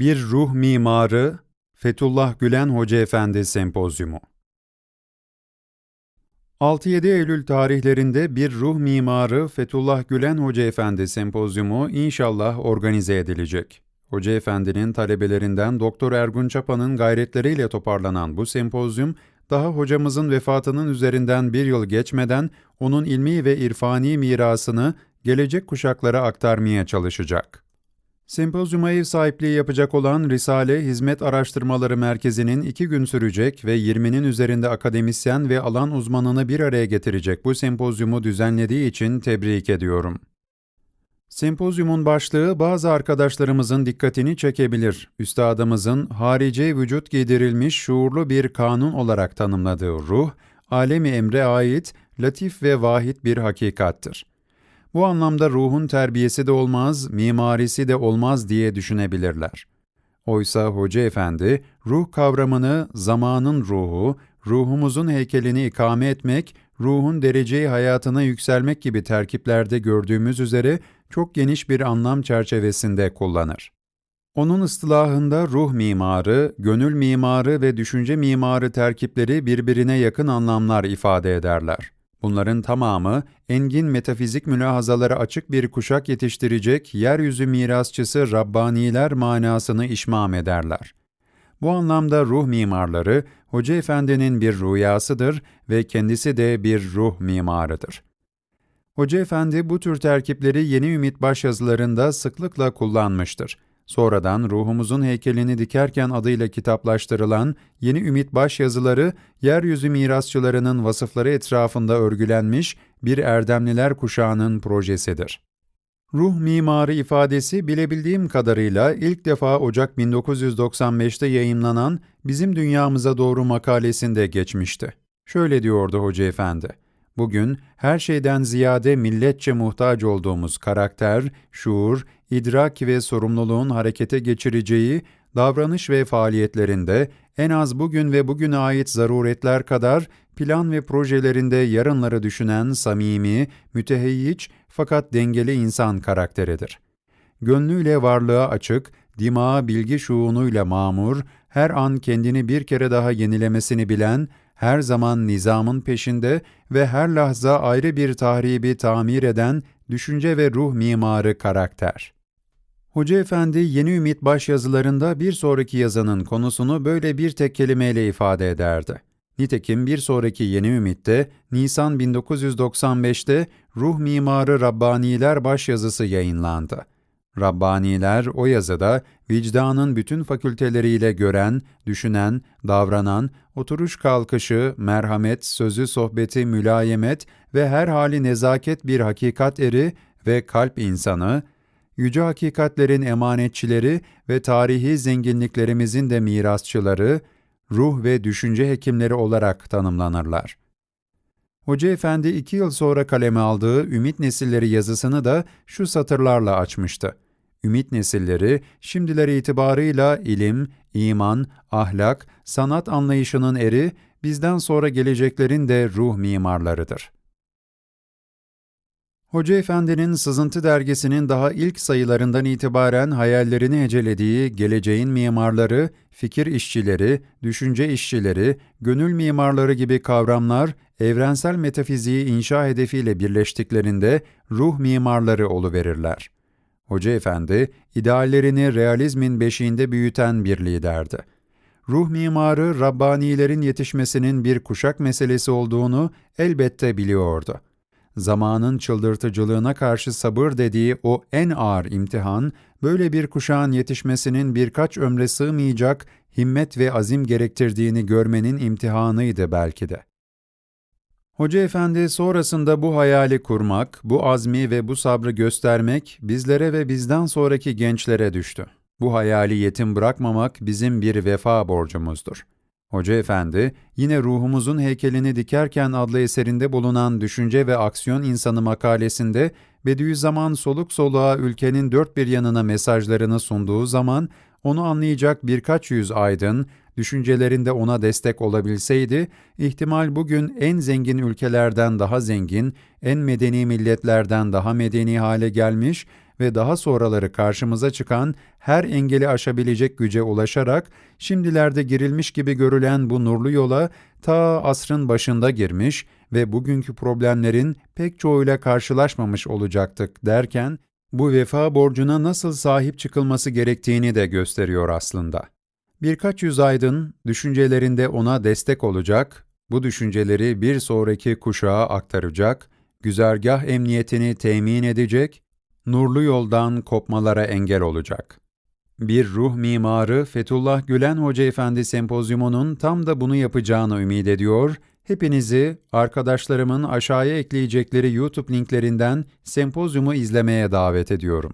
Bir Ruh Mimarı Fethullah Gülen Hoca Efendi Sempozyumu 6-7 Eylül tarihlerinde bir ruh mimarı Fethullah Gülen Hoca Efendi sempozyumu inşallah organize edilecek. Hoca Efendi'nin talebelerinden Doktor Ergun Çapa'nın gayretleriyle toparlanan bu sempozyum, daha hocamızın vefatının üzerinden bir yıl geçmeden onun ilmi ve irfani mirasını gelecek kuşaklara aktarmaya çalışacak. Sempozyuma ev sahipliği yapacak olan Risale Hizmet Araştırmaları Merkezi'nin iki gün sürecek ve 20'nin üzerinde akademisyen ve alan uzmanını bir araya getirecek bu sempozyumu düzenlediği için tebrik ediyorum. Sempozyumun başlığı bazı arkadaşlarımızın dikkatini çekebilir. Üstadımızın harici vücut giydirilmiş şuurlu bir kanun olarak tanımladığı ruh, alemi emre ait latif ve vahid bir hakikattır. Bu anlamda ruhun terbiyesi de olmaz, mimarisi de olmaz diye düşünebilirler. Oysa Hoca Efendi, ruh kavramını zamanın ruhu, ruhumuzun heykelini ikame etmek, ruhun dereceyi hayatına yükselmek gibi terkiplerde gördüğümüz üzere çok geniş bir anlam çerçevesinde kullanır. Onun ıstılahında ruh mimarı, gönül mimarı ve düşünce mimarı terkipleri birbirine yakın anlamlar ifade ederler. Bunların tamamı engin metafizik mülahazaları açık bir kuşak yetiştirecek yeryüzü mirasçısı Rabbaniler manasını işmam ederler. Bu anlamda ruh mimarları Hoca Efendi'nin bir rüyasıdır ve kendisi de bir ruh mimarıdır. Hoca Efendi bu tür terkipleri Yeni Ümit başyazılarında sıklıkla kullanmıştır. Sonradan ruhumuzun heykelini dikerken adıyla kitaplaştırılan Yeni Ümit başyazıları, yeryüzü mirasçılarının vasıfları etrafında örgülenmiş bir erdemliler kuşağının projesidir. Ruh mimarı ifadesi bilebildiğim kadarıyla ilk defa Ocak 1995'te yayınlanan Bizim Dünyamıza Doğru makalesinde geçmişti. Şöyle diyordu Hoca Efendi. Bugün her şeyden ziyade milletçe muhtaç olduğumuz karakter, şuur, idrak ve sorumluluğun harekete geçireceği davranış ve faaliyetlerinde en az bugün ve bugüne ait zaruretler kadar plan ve projelerinde yarınları düşünen samimi, müteheyyiç fakat dengeli insan karakteridir. Gönlüyle varlığa açık, dimağa bilgi şuunuyla mamur, her an kendini bir kere daha yenilemesini bilen, her zaman nizamın peşinde ve her lahza ayrı bir tahribi tamir eden düşünce ve ruh mimarı karakter. Hoca Efendi Yeni Ümit başyazılarında bir sonraki yazanın konusunu böyle bir tek kelimeyle ifade ederdi. Nitekim bir sonraki Yeni Ümit'te Nisan 1995'te Ruh Mimarı Rabbaniler başyazısı yayınlandı. Rabbaniler o yazıda vicdanın bütün fakülteleriyle gören, düşünen, davranan, oturuş kalkışı, merhamet, sözü sohbeti, mülayemet ve her hali nezaket bir hakikat eri ve kalp insanı, yüce hakikatlerin emanetçileri ve tarihi zenginliklerimizin de mirasçıları, ruh ve düşünce hekimleri olarak tanımlanırlar. Hoca Efendi iki yıl sonra kaleme aldığı Ümit Nesilleri yazısını da şu satırlarla açmıştı. Ümit nesilleri şimdiler itibarıyla ilim, iman, ahlak, sanat anlayışının eri, bizden sonra geleceklerin de ruh mimarlarıdır. Hoca Efendi'nin Sızıntı dergisinin daha ilk sayılarından itibaren hayallerini hecelediği geleceğin mimarları, fikir işçileri, düşünce işçileri, gönül mimarları gibi kavramlar evrensel metafiziği inşa hedefiyle birleştiklerinde ruh mimarları oluverirler. Hoca Efendi, ideallerini realizmin beşiğinde büyüten bir liderdi. Ruh mimarı Rabbanilerin yetişmesinin bir kuşak meselesi olduğunu elbette biliyordu. Zamanın çıldırtıcılığına karşı sabır dediği o en ağır imtihan, böyle bir kuşağın yetişmesinin birkaç ömre sığmayacak himmet ve azim gerektirdiğini görmenin imtihanıydı belki de. Hoca Efendi sonrasında bu hayali kurmak, bu azmi ve bu sabrı göstermek bizlere ve bizden sonraki gençlere düştü. Bu hayali yetim bırakmamak bizim bir vefa borcumuzdur. Hoca Efendi, yine ruhumuzun heykelini dikerken adlı eserinde bulunan Düşünce ve Aksiyon İnsanı makalesinde Bediüzzaman soluk soluğa ülkenin dört bir yanına mesajlarını sunduğu zaman onu anlayacak birkaç yüz aydın, düşüncelerinde ona destek olabilseydi, ihtimal bugün en zengin ülkelerden daha zengin, en medeni milletlerden daha medeni hale gelmiş ve daha sonraları karşımıza çıkan her engeli aşabilecek güce ulaşarak şimdilerde girilmiş gibi görülen bu nurlu yola ta asrın başında girmiş ve bugünkü problemlerin pek çoğuyla karşılaşmamış olacaktık derken bu vefa borcuna nasıl sahip çıkılması gerektiğini de gösteriyor aslında. Birkaç yüz aydın düşüncelerinde ona destek olacak, bu düşünceleri bir sonraki kuşağa aktaracak, güzergah emniyetini temin edecek, nurlu yoldan kopmalara engel olacak. Bir ruh mimarı Fethullah Gülen Hoca Efendi sempozyumunun tam da bunu yapacağını ümit ediyor. Hepinizi arkadaşlarımın aşağıya ekleyecekleri YouTube linklerinden sempozyumu izlemeye davet ediyorum.